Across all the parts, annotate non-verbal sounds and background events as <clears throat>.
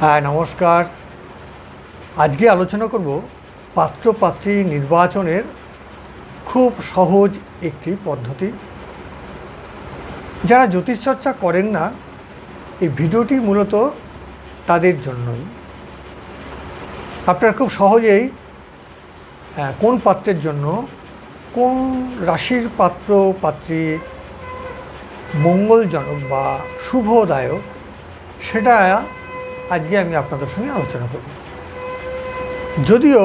হ্যাঁ নমস্কার। আজকে আলোচনা করব পাত্রপাত্রী নির্বাচনের খুব সহজ একটি পদ্ধতি। যারা জ্যোতিষচর্চা করেন না এই ভিডিওটি মূলত তাদের জন্যই। আপনারা খুব সহজেই আহ, কোন পাত্রের জন্য কোন রাশির পাত্র পাত্রী মঙ্গলজনক বা শুভদায়ক সেটা আজকে আমি আপনাদের সঙ্গে আলোচনা করব। যদিও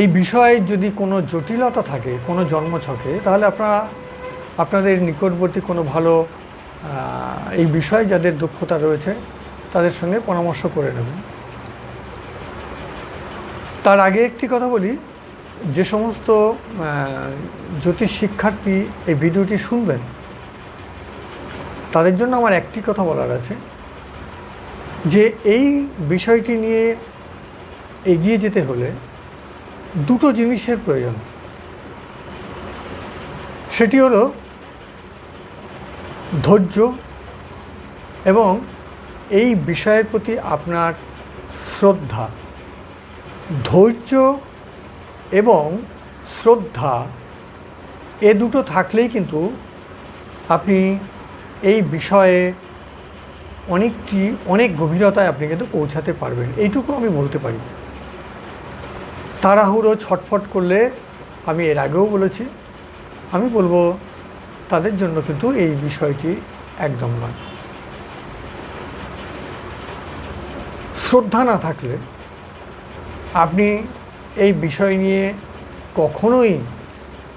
এই বিষয়ে যদি কোনো জটিলতা থাকে, কোনো জন্মছকে তাহলে আপনারা, আপনাদের নিকটবর্তী কোনো ভালো এই বিষয়ে যাদের দক্ষতা রয়েছে, তাদের সঙ্গে পরামর্শ করে নেবেন। তার আগে একটি কথা বলি, যে সমস্ত জ্যোতিষ শিক্ষার্থী এই ভিডিওটি শুনবেন, তাদের জন্য আমার একটি কথা বলার আছে। যে এই বিষয়টি নিয়ে এগিয়ে যেতে হলে দুটো জিনিসের প্রয়োজন। সেটি হলো ধৈর্য এবং এই বিষয়ের প্রতি আপনার শ্রদ্ধা। ধৈর্য এবং শ্রদ্ধা এ দুটো থাকলেই কিন্তু আপনি এই বিষয়ে অনেকটি, অনেক গভীরতায় আপনি কিন্তু পৌঁছাতে পারবেন। এইটুকু আমি বলতে পারি। তাড়াহুড়ো, ছটফট করলে আমি এর আগেও বলেছি, আমি বলব তাদের জন্য কিন্তু এই বিষয়টি একদম নয়। শ্রদ্ধা না থাকলে আপনি এই বিষয় নিয়ে কখনোই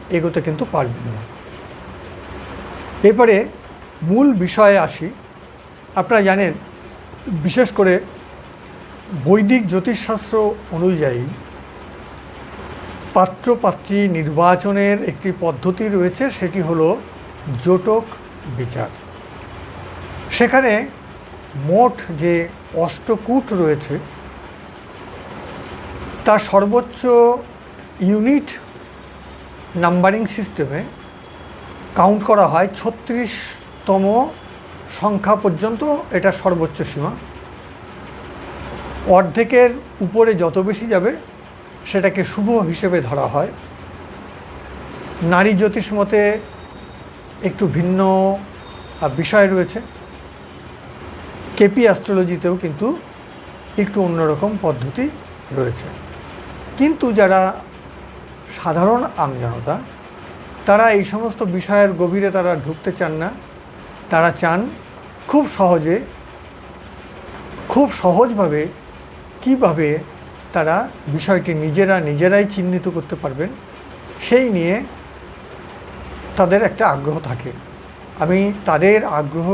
এগোতে কিন্তু পারবেন না। এরপরে মূল বিষয়ে আসি। আপনারা জানেন, বিশেষ করে বৈদিক জ্যোতিষশাস্ত্র অনুযায়ী পাত্রপাত্রী নির্বাচনের একটি পদ্ধতি রয়েছে, সেটি হলো জোটক বিচার। সেখানে মোট যে অষ্টকূট রয়েছে, তার সর্বোচ্চ ইউনিট নাম্বারিং সিস্টেমে কাউন্ট করা হয় ছত্রিশতম সংখ্যা পর্যন্ত এটা সর্বোচ্চ সীমা। অর্ধেকের উপরে যত বেশি যাবে, সেটাকে শুভ হিসেবে ধরা হয়। নারী জ্যোতিষ মতে একটু ভিন্ন বিষয় রয়েছে। কেপি অ্যাস্ট্রোলজিতেও কিন্তু একটু অন্যরকম পদ্ধতি রয়েছে। কিন্তু যারা সাধারণ আমজনতা, তারা এই সমস্ত বিষয়ের গভীরে তারা ঢুকতে চান না। তারা চান খুব সহজে, খুব সহজভাবে কীভাবে তারা বিষয়টি নিজেরা নিজেরাই চিহ্নিত করতে পারবেন, সেই নিয়ে তাদের একটা আগ্রহ থাকে। আমি তাদের আগ্রহ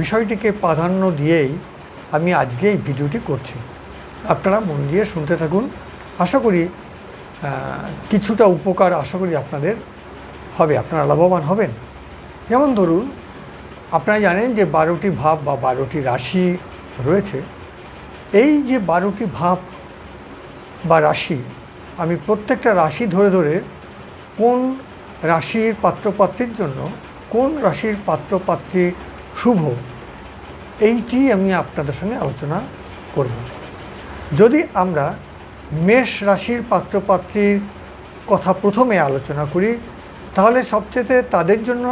বিষয়টিকে প্রাধান্য দিয়েই আমি আজকে এই ভিডিওটি করছি। আপনারা মন দিয়ে শুনতে থাকুন। আশা করি কিছুটা উপকার আশা করি আপনাদের হবে, আপনারা লাভবান হবেন। যেমন ধরুন আপনারা জানেন যে বারোটি ভাব বা বারোটি রাশি রয়েছে। এই যে বারোটি ভাব বা রাশি, আমি প্রত্যেকটা রাশি ধরে ধরে কোন রাশির পাত্রপাত্রীর জন্য, কোন রাশির পাত্রপাত্রী শুভ, এইটি আমি আপনাদের সঙ্গে আলোচনা করব। যদি আমরা মেষ রাশির পাত্রপাত্রীর কথা প্রথমে আলোচনা করি, তাহলে সবচেয়ে তাদের জন্য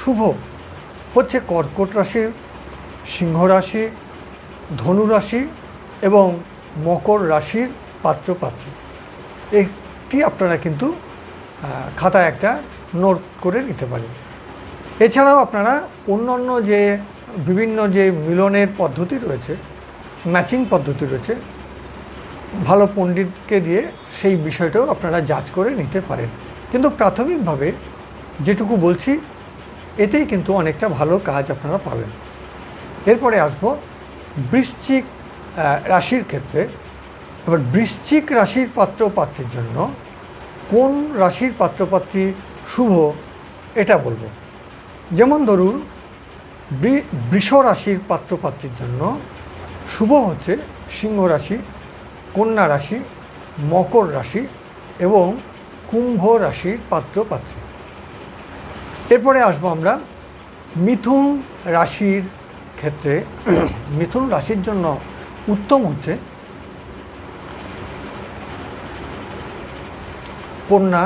শুভ হচ্ছে কর্কট রাশির সিংহ রাশি, ধনু রাশি এবং মকর রাশির পাত্র পাত্র একটি আপনারা কিন্তু খাতায় একটা নোট করে নিতে পারেন। এছাড়াও আপনারা অন্যান্য যে, বিভিন্ন যে মিলনের পদ্ধতি রয়েছে, ম্যাচিং পদ্ধতি রয়েছে, ভালো পণ্ডিতকে দিয়ে সেই বিষয়টাও আপনারা যাচ করে নিতে পারেন। কিন্তু প্রাথমিকভাবে যেটুকু বলছি এতেই কিন্তু অনেকটা ভালো কাজ আপনারা পাবেন। এরপরে আসব বৃশ্চিক রাশির ক্ষেত্রে। এবার বৃশ্চিক রাশির পাত্র জন্য কোন রাশির পাত্রপাত্রী শুভ, এটা বলব। যেমন ধরুন বৃষ রাশির পাত্রপাত্রীর জন্য শুভ হচ্ছে সিংহ রাশি, কন্যা রাশি, মকর রাশি এবং কুম্ভ রাশির পাত্রপাত্রী। এরপরে আসব আমরা মিথুন রাশির ক্ষেত্রে। <clears throat> মিথুন রাশির জন্য উত্তম হচ্ছে কন্যা,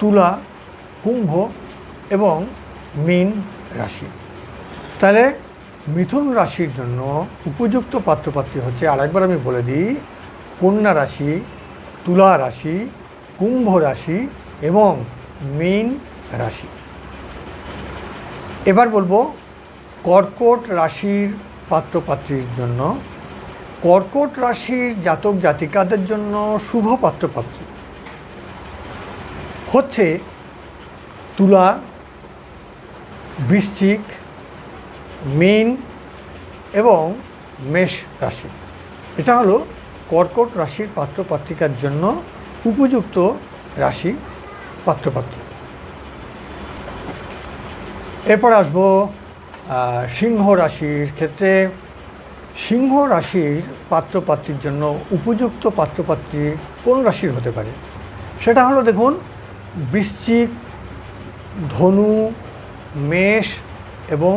তুলা, কুম্ভ এবং মীন রাশি। তাহলে মিথুন রাশির জন্য উপযুক্ত পাত্রপাত্রী হচ্ছে, আরেকবার আমি বলে দিই, কন্যা রাশি, তুলা রাশি, কুম্ভ রাশি এবং মীন রাশি। এবার বলব, কর্কট রাশির পাত্রপাত্রীর জন্য, কর্কট রাশির জাতক জাতিকাদের জন্য শুভ পাত্রপাত্রী। হচ্ছে তুলা, বৃশ্চিক, মীন এবং মেষ রাশি। এটা হলো কর্কট রাশির পাত্রপাত্রিকার জন্য উপযুক্ত রাশি পাত্রপাত্র। এরপর আসব সিংহ রাশির ক্ষেত্রে। সিংহ রাশির পাত্রপাত্রীর জন্য উপযুক্ত পাত্রপাত্রী কোন রাশির হতে পারে? সেটা হলো দেখুন, বৃশ্চিক, ধনু, মেষ এবং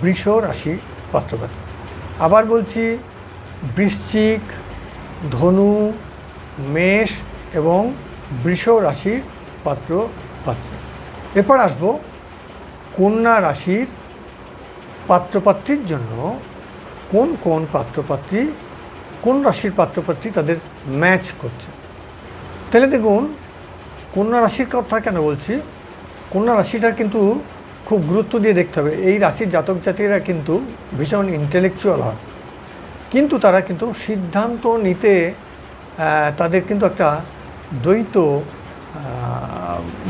বৃষ রাশি পাত্রপাত্রী। আবার বলছি, বৃশ্চিক, ধনু, মেষ এবং বৃষ রাশির পাত্র পাত্রী এরপর আসব কন্যা রাশির পাত্রপাত্রীর জন্য কোন কোন পাত্রপাত্রী, কোন রাশির পাত্রপাত্রী তাদের ম্যাচ করছে? তাহলে দেখুন, কন্যা রাশির কথা কেন বলছি? কন্যা রাশিটার কিন্তু খুব গুরুত্ব দিয়ে দেখতে হবে। এই রাশির জাতক জাতিরা কিন্তু ভীষণ ইন্টেলেকচুয়াল হয়। কিন্তু তারা কিন্তু সিদ্ধান্ত নিতে তাদের কিন্তু একটা দ্বৈত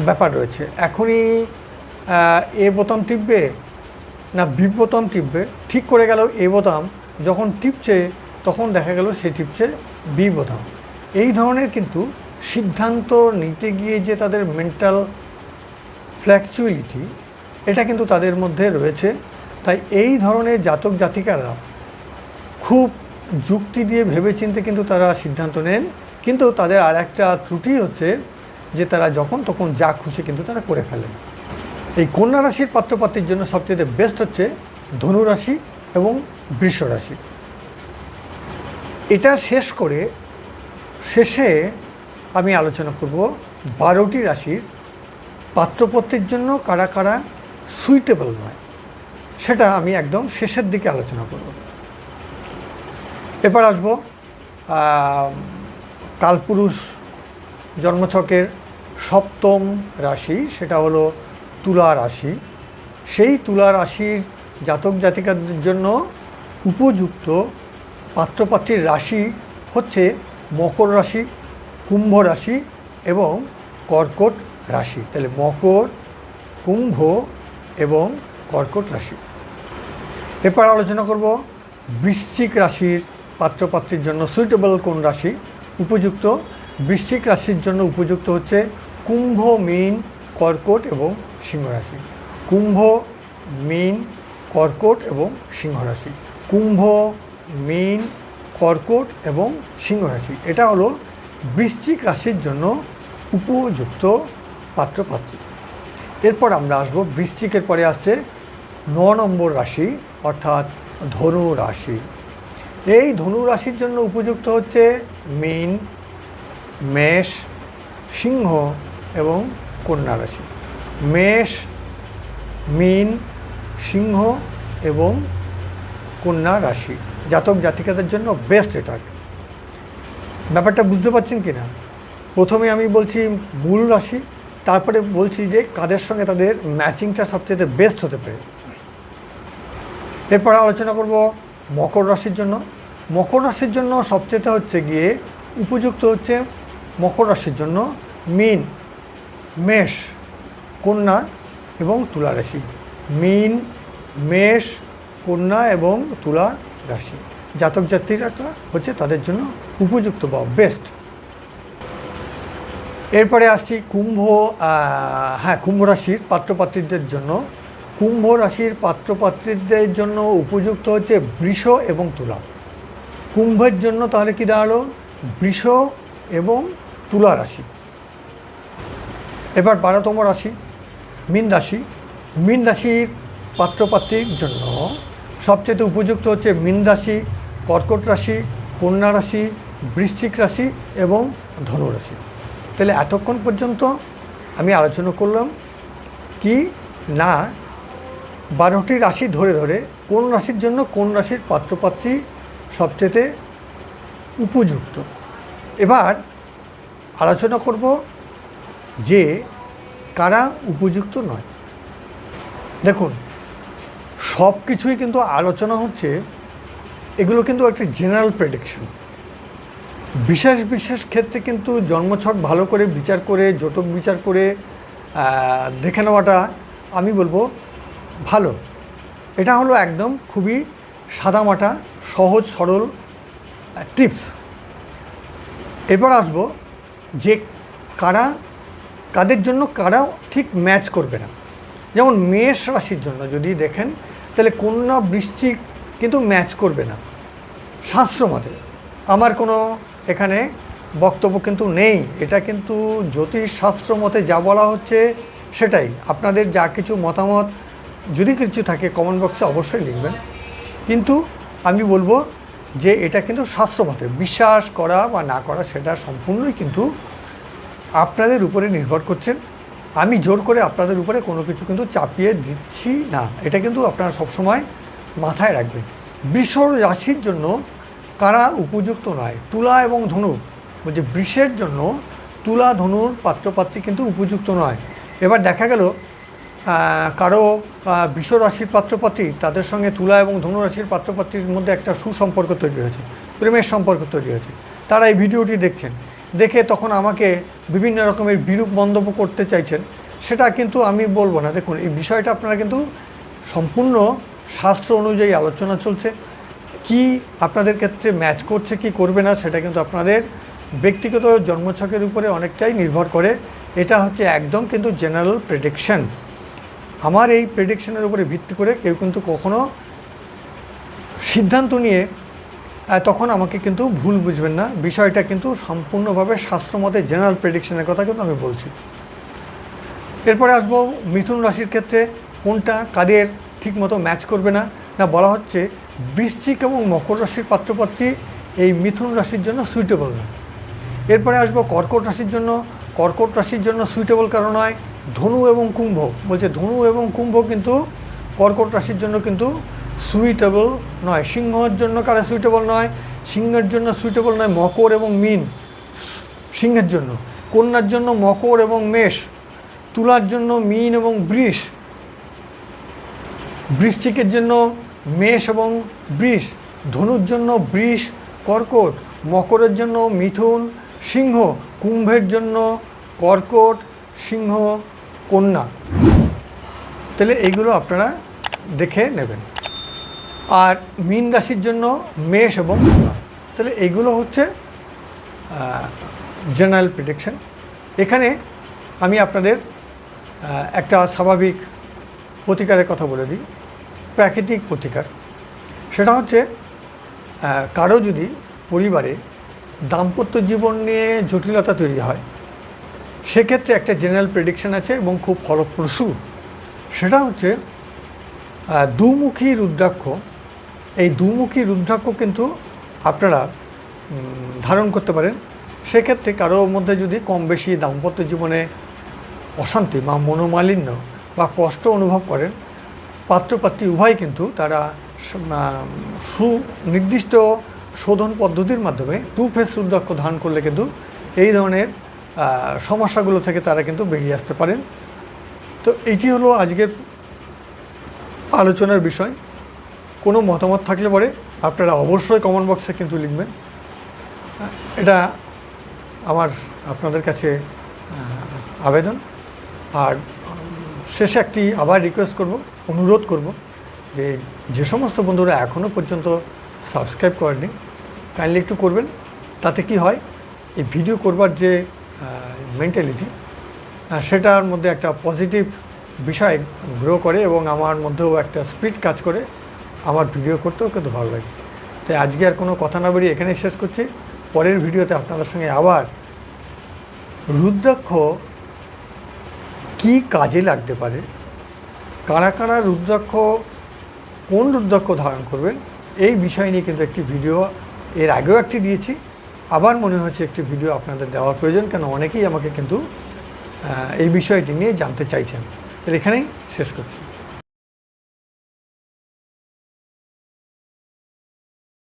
ব্যাপার রয়েছে। এখনই এ বোতাম টিপবে না বি বোতাম টিপবে? ঠিক করে গেল এ বোতাম, যখন টিপছে তখন দেখা গেল সে টিপছে বি বোতাম। এই ধরনের কিন্তু সিদ্ধান্ত নিতে গিয়ে যে তাদের মেন্টাল ফ্ল্যাকচুয়ালিটি এটা কিন্তু তাদের মধ্যে রয়েছে। তাই এই ধরনের জাতক জাতিকারা খুব যুক্তি দিয়ে ভেবেচিন্তে কিন্তু তারা সিদ্ধান্ত নেন। কিন্তু তাদের আর একটা ত্রুটি হচ্ছে যে তারা যখন তখন যা খুশি কিন্তু তারা করে ফেলেন। এই কন্যা রাশির পাত্রপাত্রীর জন্য সবচেয়ে বেস্ট হচ্ছে ধনু রাশি এবং বৃষ রাশি। এটা শেষ করে শেষে আমি আলোচনা করব বারোটি রাশির পাত্রপত্রের জন্য কারা কারা সুইটেবল নয়। সেটা আমি একদম শেষের দিকে আলোচনা করব। এবার আসব কালপুরুষ জন্মছকের সপ্তম রাশি, সেটা হলো তুলা রাশি। সেই তুলা রাশির জাতক জাতিকাদের জন্য উপযুক্ত পাত্রপাত্রীর রাশি হচ্ছে মকর রাশি, কুম্ভ রাশি এবং কর্কট রাশি। তাহলে মকর, কুম্ভ এবং কর্কট রাশি। এরপর আলোচনা করব বৃশ্চিক রাশির পাত্রপাত্রীর জন্য সুইটেবল কোন রাশি। উপযুক্ত বৃশ্চিক রাশির জন্য উপযুক্ত হচ্ছে কুম্ভ মীন কর্কট এবং সিংহ রাশি কুম্ভ, মীন, কর্কট এবং সিংহ রাশি কুম্ভ, মীন, কর্কট এবং সিংহ রাশি এটা হলো বৃশ্চিক রাশির জন্য উপযুক্ত পাত্রপাত্রী। এরপর আমরা আসব, বৃশ্চিকের পরে আসছে ন নম্বর রাশি, অর্থাৎ ধনু রাশি। এই ধনু রাশির জন্য উপযুক্ত হচ্ছে মীন, মেষ, সিংহ এবং কন্যা রাশি। মেষ, মীন, সিংহ এবং কন্যা রাশি। জাতক জাতিকাদের জন্য বেস্ট এটা। ব্যাপারটা বুঝতে পারছেন কি না প্রথমে আমি বলছি মূল রাশি, তারপরে বলছি যে কাদের সঙ্গে তাদের ম্যাচিংটা সবচেয়ে বেস্ট হতে পারে। এরপর আলোচনা করব মকর রাশির জন্য। মকর রাশির জন্য সবচেয়ে হচ্ছে গিয়ে উপযুক্ত হচ্ছে মকর রাশির জন্য মিন। মেষ, কন্যা এবং তুলা রাশি। মিন, মেষ, কন্যা এবং তুলা রাশি। জাতক জাতিরা হচ্ছে তাদের জন্য উপযুক্ত বা বেস্ট এরপরে আসছি কুম্ভ হ্যাঁ কুম্ভ রাশির পাত্রপাত্রীদের জন্য। কুম্ভ রাশির পাত্রপাত্রীদের জন্য উপযুক্ত হচ্ছে বৃষ এবং তুলা। কুম্ভের জন্য তাহলে কি দাঁড়াল? বৃষ এবং তুলা রাশি। এবার বারোতম রাশি, মীন রাশি। মীন রাশির পাত্রপাত্রীর জন্য সবচেয়ে উপযুক্ত হচ্ছে মীন রাশি, কর্কট রাশি, কন্যা রাশি, বৃশ্চিক রাশি এবং ধনু রাশি। তাহলে এতক্ষণ পর্যন্ত আমি আলোচনা করলাম কি না বারোটি রাশি ধরে ধরে কোন রাশির জন্য কোন রাশির পাত্রপাত্রী সবচেয়ে উপযুক্ত। এবার আলোচনা করব যে কারা উপযুক্ত নয়। দেখুন, সব কিছুই কিন্তু আলোচনা হচ্ছে, এগুলো কিন্তু একটা জেনারেল প্রেডিকশন বিশেষ বিশেষ ক্ষেত্রে কিন্তু জন্মছক ভালো করে বিচার করে, জটক বিচার করে দেখে নেওয়াটা আমি বলব ভালো। এটা হলো একদম খুবই সাদামাটা, সহজ, সরল টিপস এরপর আসব যে কারা কাদের জন্য কারা ঠিক ম্যাচ করবে না। যেমন মেষ রাশির জন্য যদি দেখেন, তাহলে কন্যা বৃশ্চিক কিন্তু ম্যাচ করবে না। শাস্ত্র মতে, আমার কোনো এখানে বক্তব্য কিন্তু নেই। এটা কিন্তু জ্যোতিষ শাস্ত্র মতে যা বলা হচ্ছে সেটাই। আপনাদের যা কিছু মতামত যদি কিছু থাকে কমেন্ট বক্সে অবশ্যই লিখবেন। কিন্তু আমি বলব যে এটা কিন্তু শাস্ত্র মতে, বিশ্বাস করা বা না করা সেটা সম্পূর্ণই কিন্তু আপনাদের উপরে নির্ভর করছেন। আমি জোর করে আপনাদের উপরে কোনো কিছু কিন্তু চাপিয়ে দিচ্ছি না। এটা কিন্তু আপনারা সবসময় মাথায় রাখবেন। বৃষ রাশির জন্য কারা উপযুক্ত নয়? তুলা এবং ধনু। যে বৃষের জন্য তুলা ধনুর পাত্রপাত্রী কিন্তু উপযুক্ত নয়। এবার দেখা গেল কারও আহ, রাশির পাত্রপাত্রী তাদের সঙ্গে তুলা এবং ধনু রাশির পাত্রপাত্রীর মধ্যে একটা সুসম্পর্ক তৈরি হয়েছে প্রেমের সম্পর্ক তৈরি হয়েছে। তারা এই ভিডিওটি দেখছেন। দেখে তখন আমাকে বিভিন্ন রকমের বিরূপ মন্তব্য করতে চাইছেন। সেটা কিন্তু আমি বলব না। দেখুন, এই বিষয়টা আপনারা কিন্তু সম্পূর্ণ শাস্ত্র অনুযায়ী আলোচনা চলছে। কি আপনাদের ক্ষেত্রে ম্যাচ করছে, কি করবে না, সেটা কিন্তু আপনাদের ব্যক্তিগত জন্মছকের উপরে অনেকটাই নির্ভর করে। এটা হচ্ছে একদম কিন্তু জেনারেল প্রেডিকশন আমার এই প্রেডিকশনের উপরে ভিত্তি করে কেউ কিন্তু কখনো সিদ্ধান্ত নিয়ে তখন আমাকে কিন্তু ভুল বুঝবেন না। বিষয়টা কিন্তু সম্পূর্ণভাবে শাস্ত্রমতে জেনারেল প্রেডিকশনের কথা কিন্তু আমি বলছি। এরপরে আসব মিথুন রাশির ক্ষেত্রে, কোনটা কাদের ঠিকমতো ম্যাচ করবে না? না, বলা হচ্ছে বৃশ্চিক এবং মকর রাশির পাত্রপাত্রী এই মিথুন রাশির জন্য সুইটেবল না। এরপরে আসব কর্কট রাশির জন্য, কর্কট রাশির জন্য সুইটেবল কারণ নয়, ধনু এবং কুম্ভ। বলছে ধনু এবং কুম্ভ কিন্তু কর্কট রাশির জন্য কিন্তু সুইটেবল নয়। সিংহর জন্য কারা সুইটেবল নয়? সিংহের জন্য সুইটেবল নয় মকর এবং মিন। সিংহের জন্য। কন্যার জন্য মকর এবং মেষ। তুলার জন্য মিন এবং বৃষ। বৃশ্চিকের জন্য মেষ এবং বৃষ। ধনুর জন্য বৃষ, কর্কট। মকরের জন্য মিথুন, সিংহ। কুম্ভের জন্য কর্কট, সিংহ, কন্যা। তাহলে এইগুলো আপনারা দেখে নেবেন। আর মীন রাশির জন্য মেষ এবং তাহলে এইগুলো হচ্ছে জেনারেল প্রিডিকশন এখানে আমি আপনাদের একটা স্বাভাবিক প্রতিকারের কথা বলে দিই। প্রাকৃতিক প্রতিকার। সেটা হচ্ছে কারও যদি পরিবারে দাম্পত্য জীবন নিয়ে জটিলতা তৈরি হয়, সেক্ষেত্রে একটা জেনারেল প্রেডিকশন আছে এবং খুব ফলপ্রসূ। সেটা হচ্ছে দুমুখী রুদ্রাক্ষ এই দুমুখী রুদ্রাক্ষ কিন্তু আপনারা ধারণ করতে পারেন। সেক্ষেত্রে কারও মধ্যে যদি কম বেশি দাম্পত্য জীবনে অশান্তি বা মনোমালিন্য বা কষ্ট অনুভব করেন, পাত্রপাত্রী উভয় কিন্তু তারা সুনির্দিষ্ট শোধন পদ্ধতির মাধ্যমে টু ফেস রুদ্রাক্ষ ধারণ করলে কিন্তু এই ধরনের সমস্যাগুলো থেকে তারা কিন্তু বেরিয়ে আসতে পারেন। তো এইটি হলো আজকের আলোচনার বিষয়। কোনো মতামত থাকলে পরে আপনারা অবশ্যই কমেন্ট বক্সে কিন্তু লিখবেন। এটা আমার আপনাদের কাছে আবেদন। আর শেষে একটি আবার রিকোয়েস্ট করব, অনুরোধ করব যে যে সমস্ত বন্ধুরা এখনও পর্যন্ত সাবস্ক্রাইব করেননি কাইন্ডলি একটু করবেন। তাতে কি হয়, এই ভিডিও করবার যে মেন্টালিটি সেটার মধ্যে একটা পজিটিভ বিষয় গ্রো করে এবং আমার মধ্যেও একটা স্পিড কাজ করে। আমার ভিডিও করতেও কিন্তু ভালো লাগে। তাই আজকে আর কোনো কথা না বেরিয়ে এখানেই শেষ করছি। পরের ভিডিওতে আপনাদের সঙ্গে আবার রুদ্রাক্ষ কি কাজে লাগতে পারে? কারা কারা রুদ্রাক্ষ, কোন রুদ্রাক্ষ ধারণ করবেন? এই বিষয় নিয়ে কিন্তু একটি ভিডিও এর আগেও একটি দিয়েছি। আবার মনে হচ্ছে একটি ভিডিও আপনাদের দেওয়ার প্রয়োজন, কেন অনেকেই আমাকে কিন্তু এই বিষয়টি নিয়ে জানতে চাইছেন। এখানেই শেষ করছি।